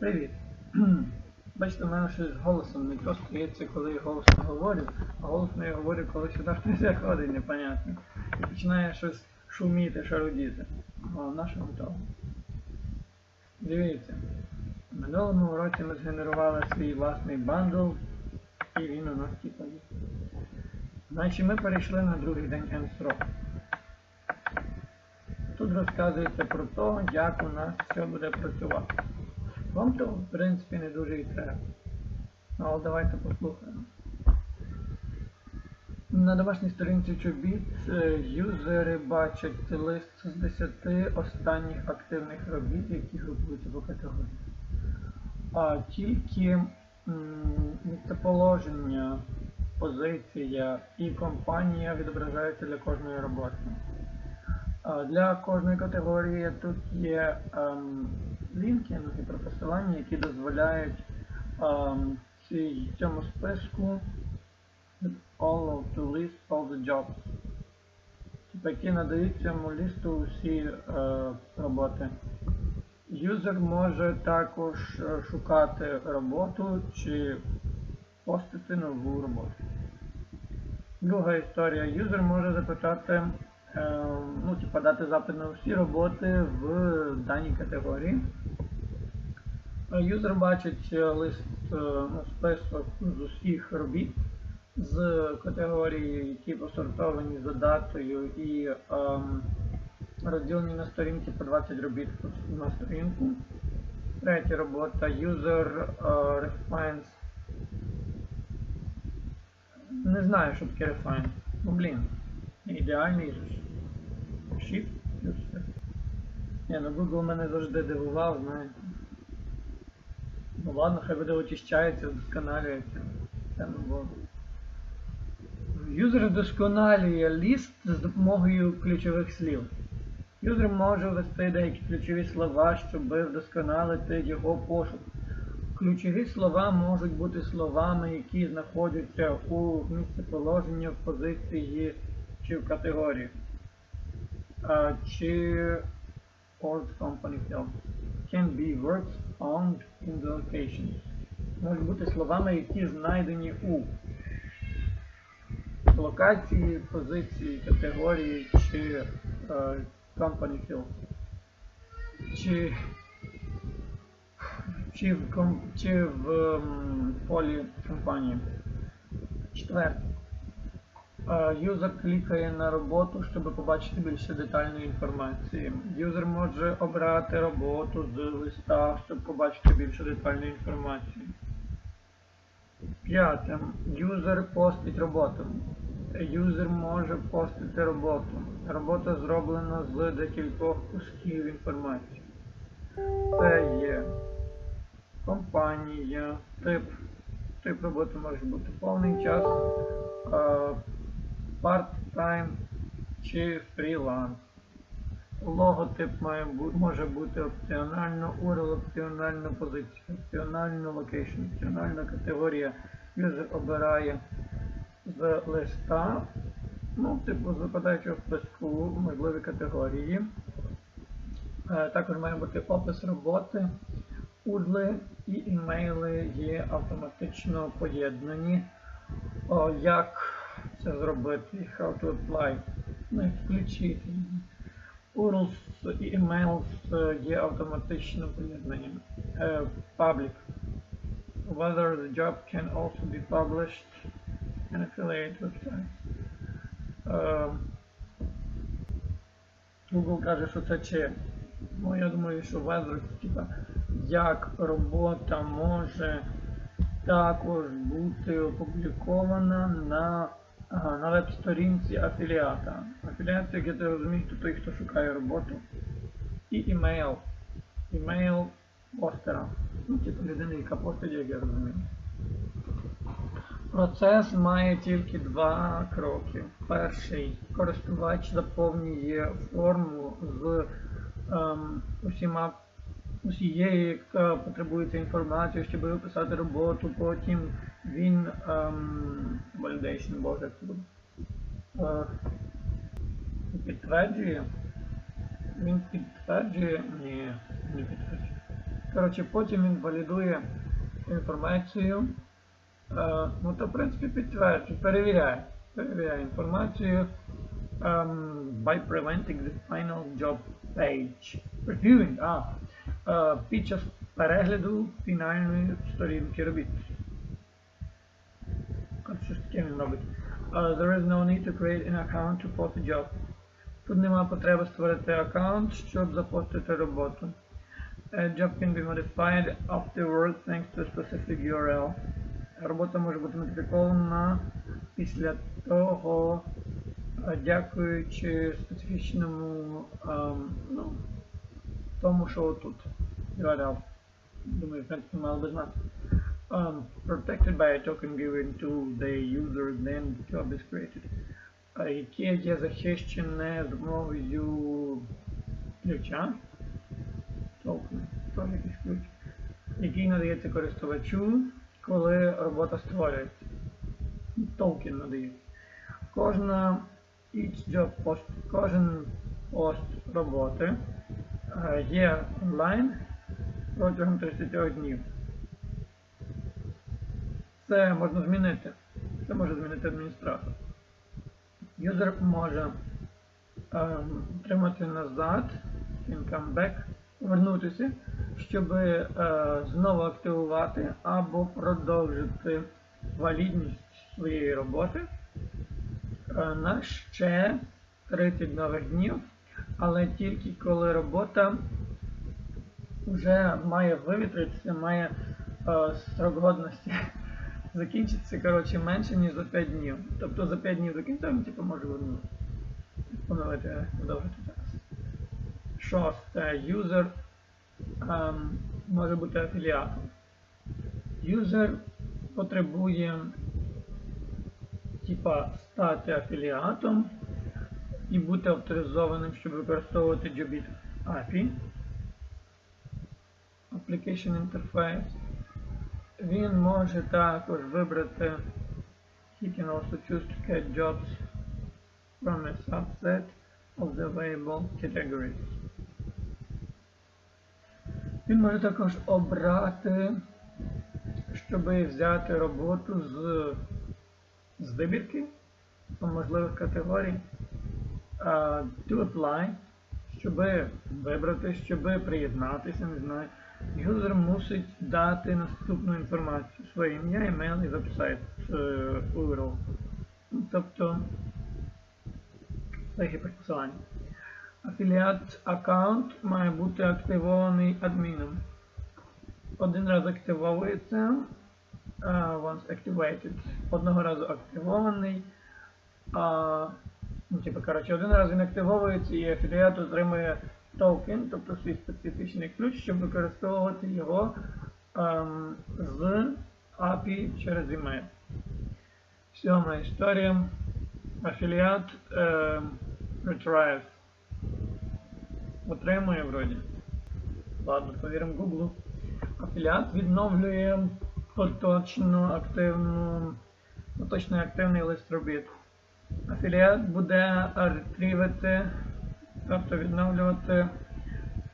Привіт. Бачите, в мене щось з голосом не то стається, коли я голосно говорю, а голосно я говорю, коли сюди хтось заходить, непонятно. І починає щось шуміти, шарудіти. О, наше готово. Дивіться. В минулому році ми згенерували свій власний бандл, і він у нас типа. Значить ми перейшли на другий день N-срок. Тут розказується про те, як у нас все буде працювати. Вам то, в принципі, не дуже і треба. Але давайте послухаємо. На домашній сторінці Чобіт е, юзери бачать лист з 10 останніх активних робіт, які групуються по категоріях. А тільки місцеположення, позиція і компанія відображаються для кожної роботи. Для кожної категорії тут є лінки ну, про які дозволяють ем, цьому списку all of the list all the jobs. Типа, які надають цьому листу усі е, роботи. Юзер може також е, шукати роботу чи постити нову роботу. Друга історія. Юзер може запитати, ну, типа дати запит на всі роботи в даній категорії. Е, Юзер бачить е, лист, е, ну, список з усіх робіт з категорії, які посортовані за датою і ем, розділені на сторінці по 20 робіт на сторінку. Третя робота User е, Refines. Не знаю, що таке Refine. Ну блін. Ідеальний же. Shift плюс все. Ні, ну Google мене завжди дивував, знаєте. Ну ладно, хай буде очищається, вдосконалюється. Це ну бо. Юзер вдосконалює ліст з допомогою ключових слів. Юзер може ввести деякі ключові слова, щоб вдосконалити його пошук. Ключові слова можуть бути словами, які знаходяться у місцеположенні в позиції чи в категорії. А, чи Port Company Field. Can be words found in the locations. Можуть бути словами, які знайдені у локації, позиції, категорії чи е, company field. Чи, чи, в, чи в полі компанії. Четверте. Е, Юзер клікає на роботу, щоб побачити більше детальної інформації. Юзер може обрати роботу з листа, щоб побачити більше детальної інформації. П'яте. Юзер постить роботу. Юзер може постити роботу. Робота зроблена з декількох кусків інформації. Це є компанія, тип. Тип роботи може бути повний час, е, part-time чи фріланс. Логотип має може бути опціонально, URL опціональна позиція, опціонально локейшн, опціональна категорія. Юзер обирає з листа, ну, типу, з випадаючого списку можливі категорії. Е, Також має бути опис роботи. URL і імейли є автоматично поєднані. Як це зробити? How to apply? Ну, як включити. URLs і emails е, є автоматично поєднані. Е, Public. Whether the job can also be published in affiliate websites. Е, Google каже, що це чи. Ну, я думаю, що whether, типа, як робота може також бути опублікована на, на веб-сторінці афіліата. Афіліат, як я це розумію, то той, хто шукає роботу. І імейл. Імейл постера. Ну, типу людини, яка постить, як я розумію. Процес має тільки два кроки. Перший користувач заповнює форму з ем, усіма усією, яка потребується інформацією, щоб описати роботу. Потім він ем, validation, боже, як це буде. Е, підтверджує. Він підтверджує. Ні, не підтверджує. Коротше, потім він валідує інформацію. Е, ну, то, в принципі, підтверджує, перевіряє. Перевіряє інформацію um, by preventing the final job page. Reviewing, е, під час перегляду фінальної сторінки робіт. От що ж таке він робить. Uh, there is no need to create an account to post a job. Тут нема потреби створити аккаунт, щоб запостити роботу. A job can be modified afterwards thanks to a specific URL. Робота може бути модифікована після того, е, дякуючи специфічному ем, ну, тому, що отут URL. Думаю, в принципі, мало би знати. Um, protected by a token given to the user, then the job is created. Е, Яке є захищене з ключа. Токен, то якийсь ключ. Який надається користувачу, коли робота створюється. Токен надається. Кожна each job post, кожен пост роботи є онлайн протягом 30 днів. Це можна змінити. Це може змінити адміністратор. Юзер може ем, отримати назад, come back, повернутися, щоб е, знову активувати або продовжити валідність своєї роботи е, на ще 30 нових днів, але тільки коли робота вже має вивітритися, має е, срок годності закінчиться коротше, менше, ніж за 5 днів. Тобто за 5 днів до кінця він типу, може вернути. Поновити, продовжити зараз. Шосте. Юзер ем, може бути афіліатом. Юзер потребує типа, стати афіліатом і бути авторизованим, щоб використовувати Jobit API. Application Interface. Він може також вибрати he can also choose to get jobs from a subset of the available categories. Він може також обрати, щоб взяти роботу з, з вибірки можливих категорій, to apply, щоб вибрати, щоб приєднатися, не знаю. Юзер мусить дати наступну інформацію. Своє ім'я, емейл і веб-сайт е, URL. Тобто це гіперпосилання. Афіліат аккаунт має бути активований адміном. Один раз активовується. Once activated. Одного разу активований. Uh, ну, типу, коротше, один раз він активовується і афіліат отримує токен, тобто свій специфічний ключ, щоб використовувати його ем, з API через email. Сьома історія. Афіліат ем, retrieves. Отримує вроді. Ладно, повіримо Google. Афіліат відновлює поточно активну, поточно активний лист робіт. Афіліат буде ретрівити тобто відновлювати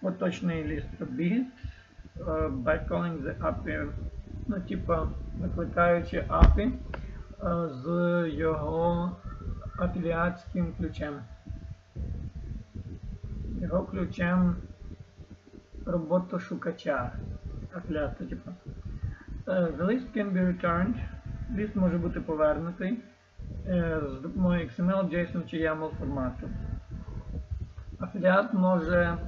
поточний ліст робіт uh, by calling the API, ну, типа викликаючи API uh, з його афіліатським ключем. Його ключем роботошукача. Афіліату, типа. Uh, the list can be returned. Ліст може бути повернутий з допомогою XML, JSON чи YAML формату. Афіліат може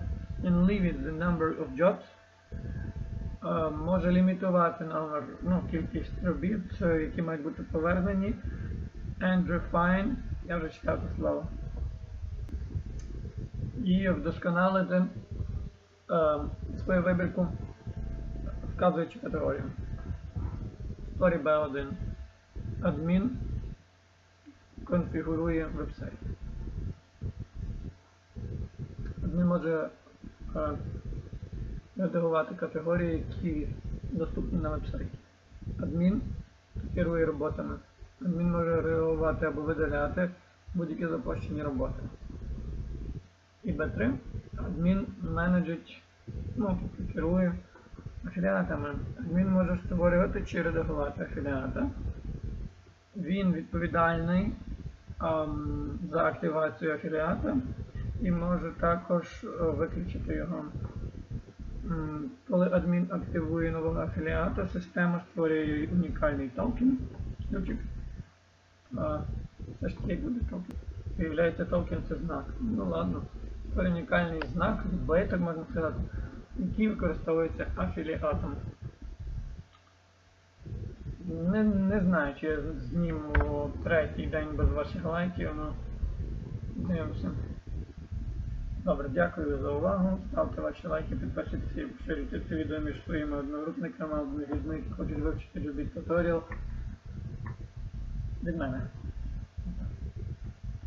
limit the number of jobs, е, може лімітувати номер, ну, кількість робіт, е, які мають бути повернені. And refine, я вже читав це слово. І вдосконалити е, свою вибірку, вказуючи категорію. Story B1. Адмін конфігурує веб-сайт. Адмін може редагувати категорії, які доступні на веб-сайті. Адмін керує роботами. Адмін може реагувати або видаляти будь-які запущені роботи. І B3 адмін менеджить, ну, керує афіліатами. Він може створювати чи редагувати афіліата. Він відповідальний за активацію афіліата і може також е, виключити його. Коли адмін активує нового афіліата, система створює унікальний токен. Ключик. Все ж таки як буде токен. Виявляється токен це знак. Ну ладно. Це унікальний знак, відбиток можна сказати, який використовується афіліатом. Не, не знаю, чи я зніму третій день без ваших лайків, але дивимося. Добре, дякую за увагу. Ставте ваші лайки, підписуйтесь і поширюйте це відео між своїми одногрупниками, або людьми, які хочуть вивчити любий туторіал. Від мене.